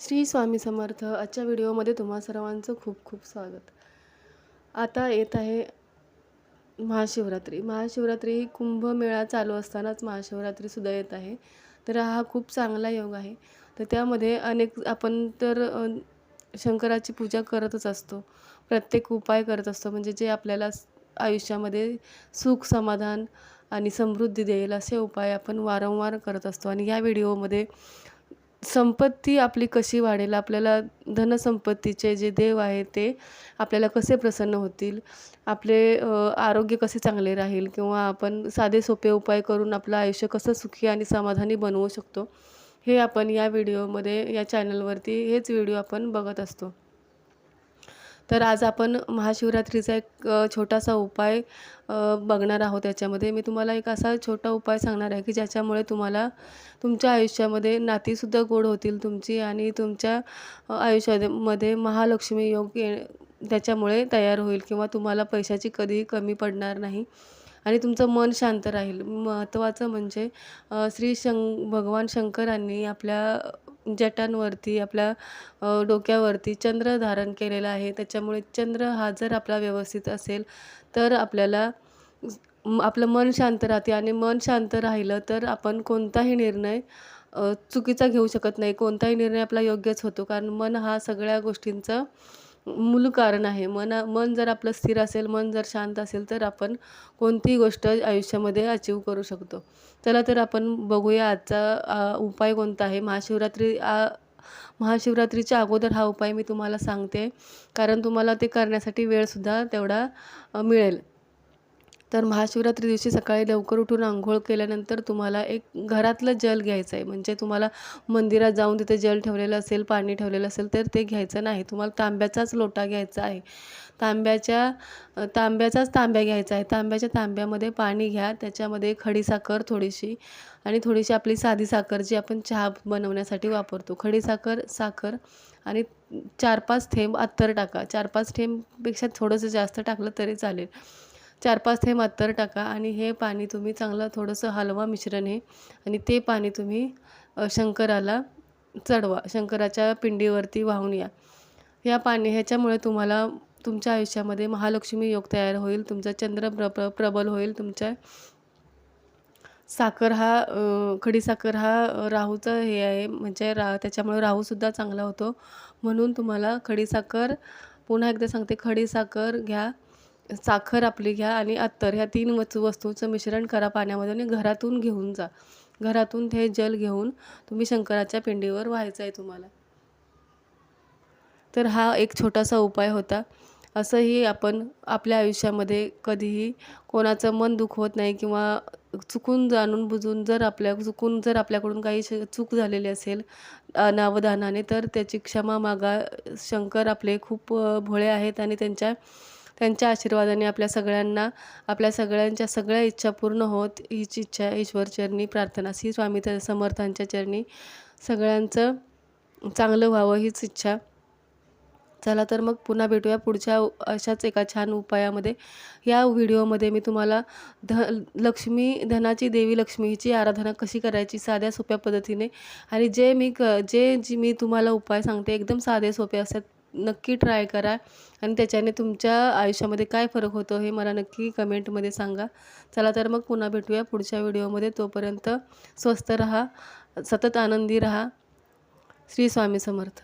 श्री स्वामी समर्थ आजच्या व्हिडिओमध्ये तुम्हा सर्वांचं खूप खूप स्वागत. आता येत आहे महाशिवरात्री. महाशिवरात्री ही कुंभमेळा चालू असतानाच महाशिवरात्रीसुद्धा येत आहे. तर हा खूप चांगला योग आहे. तर त्यामध्ये अनेक आपण तर शंकराची पूजा करतच असतो. प्रत्येक उपाय करत असतो. म्हणजे जे आपल्याला आयुष्यामध्ये सुख समाधान आणि समृद्धी देईल असे उपाय आपण वारंवार करत असतो. आणि या व्हिडिओमध्ये संपत्ती आपली कशी वाढेल? आपल्याला धनसंपत्तीचे जे देव आहे ते आपल्याला कसे प्रसन्न होतील? आपले आरोग्य कसे चांगले राहील? किंवा आपण साधे सोपे उपाय करून आपलं आयुष्य कसं सुखी आणि समाधानी बनवू शकतो? हे आपण या व्हिडिओमध्ये या चॅनलवरती हेच व्हिडिओ आपण बघत असतो. तर आज आपण महाशिवरात्रीचा एक छोटासा उपाय बघणार आहोत त्याच्यामध्ये मी तुम्हाला एक असा छोटा उपाय सांगणार आहे की ज्याच्यामुळे तुम्हाला तुमच्या आयुष्यामध्ये नातीसुद्धा गोड होतील तुमची आणि तुमच्या आयुष्यामध्ये महालक्ष्मी योग ये त्याच्यामुळे तयार होईल किंवा तुम्हाला पैशाची कधीही कमी पडणार नाही आणि तुमचं मन शांत राहील. महत्त्वाचं म्हणजे श्री शं भगवान शंकरांनी आपल्या जटांवरती आपल्या डोक्यावरती चंद्र धारण केलेला आहे. त्याच्यामुळे चंद्र हा जर आपला व्यवस्थित असेल तर आपल्याला आपलं मन शांत राहते आणि मन शांत राहिलं तर आपण कोणताही निर्णय चुकीचा घेऊ शकत नाही. कोणताही निर्णय आपला योग्यच होतो. कारण मन हा सगळ्या गोष्टींचं मूल कारण आहे. मना मन जर आपलं स्थिर असेल मन जर शांत असेल तर आपण कोणतीही गोष्ट आयुष्यामध्ये अचीव करू शकतो. चला तर आपण बघूया आजचा उपाय कोणता आहे. महाशिवरात्री आ, महाशिवरात्रीच्या अगोदर हा उपाय मी तुम्हाला सांगते. कारण तुम्हाला ते करण्यासाठी वेळसुद्धा तेवढा मिळेल. तर महाशिवरात्री दिवशी सकाळी लवकर उठून आंघोळ केल्यानंतर तुम्हाला एक घरातलं जल घ्यायचं आहे. म्हणजे तुम्हाला मंदिरात जाऊन तिथे जल ठेवलेलं असेल पाणी ठेवलेलं असेल तर ते घ्यायचं नाही. तुम्हाला तांब्याचाच लोटा घ्यायचा आहे. तांब्याच्या तांब्याचाच तांब्या घ्यायचा आहे. तांब्याच्या तांब्यामध्ये पाणी घ्या. त्याच्यामध्ये खडीसाखर थोडीशी आणि थोडीशी आपली साधी साखर जी आपण चहा बनवण्यासाठी वापरतो. खडीसाखर साखर आणि चार पाच थेंब अत्तर टाका. चार पाच थेंबपेक्षा थोडंसं जास्त टाकलं तरी चालेल. चार पाच थेंब अत्तर टाका आणि हे पाणी तुम्ही चांगलं थोडंसं हलवा मिश्रण हे आणि ते पाणी तुम्ही शंकराला चढवा शंकराच्या पिंडीवरती वाहून या. या पाणी ह्याच्यामुळे तुम्हाला तुमच्या आयुष्यामध्ये महालक्ष्मी योग तयार होईल तुमचा चंद्र प्र प्र प्रबल होईल तुमच्या साखर हा खडीसाखर हा राहूचं राहूचा हे आहे म्हणजे रा त्याच्यामुळे राहूसुद्धा चांगला होतो. म्हणून तुम्हाला खडीसाखर पुन्हा एकदा सांगते खडीसाखर घ्या. साखर आपली घ्या आणि अत्तर ह्या तीन वस्तू वस्तूचं मिश्रण करा पाण्यामध्ये आणि घरातून घेऊन जा. घरातून ते जल घेऊन तुम्ही शंकराच्या पिंडीवर व्हायचं आहे तुम्हाला. तर हा एक छोटासा उपाय होता. असंही आपण आपल्या आयुष्यामध्ये कधीही कोणाचं मन दुखवत नाही किंवा चुकून जाणून बुजून जर आपल्या चुकून जर आपल्याकडून काही श- चूक झालेली असेल अनावधानाने तर त्याची क्षमा मागा. शंकर आपले खूप भोळे आहेत आणि त्यांच्या त्यांच्या आशीर्वादाने आपल्या सगळ्यांना आपल्या सगळ्यांच्या सगळ्या इच्छा पूर्ण होत. हीच इच्छा ईश्वरचरणी प्रार्थना. श्री स्वामी समर्थांच्या चरणी सगळ्यांचं चांगलं व्हावं हीच इच्छा. चला तर मग पुन्हा भेटूया पुढच्या अशाच एका छान उपायामध्ये. या व्हिडिओमध्ये मी तुम्हाला ध लक्ष्मी धनाची देवी लक्ष्मी हिची आराधना कशी करायची साध्या सोप्या पद्धतीने आणि जे मी क जे जी मी तुम्हाला उपाय सांगते एकदम साधे सोपे असतात. नक्की ट्राय करा. आणि त्याच्याने तुमच्या आयुष्यामध्ये काय फरक होतो हे मला नक्की कमेंटमध्ये सांगा. चला तर मग पुन्हा भेटूया पुढच्या व्हिडिओमध्ये. तोपर्यंत स्वस्त रहा सतत आनंदी रहा. श्री स्वामी समर्थ.